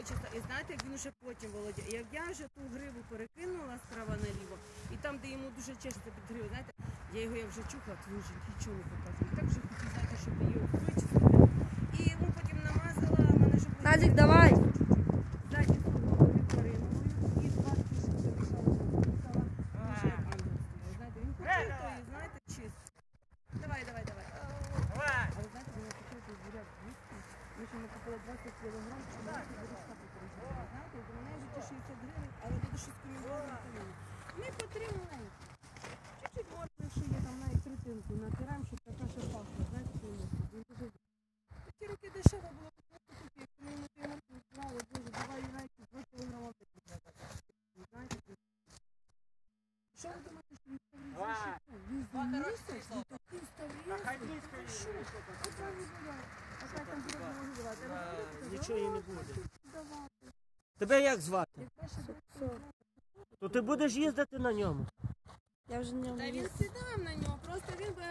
вичиста. І знаєте, як він уже потім володя. Як я вже ту гриву перекинула справа наліво, і там, де йому дуже чешеться під гриву, знаєте, я його я вже чухала, то він вже нічого не показує. І так вже хотів, знаєте, щоб її вичистити. І йому потім намазала мене, щоб Назік, давай. Давай, давай, давай. А ви знаєте, купив той буряк 200, ми ще не купили 20 кілограм, що ми ці бурячка попережили. Знаєте, до мене вже ті 60 гривень, але буде щось комбіновані каміння. Ми по. Чуть-чуть моркви, якщо є там навіть третинку, натираємо, щоб така ще пахла, знаєте. Він дуже Ті роки дешево було 20 ми моркви збирали, дуже, давай навіть 2 кілограма Знаєте, що ви думаєте, що він ставрізіший? Він за він такий ставрізіший. От вам і буде. Опять там буде не можу давати. А ви будете Нічого їй не буде. Тебе як звати? То ти будеш їздити на ньому? Я вже не Та він сідав на нього, просто він би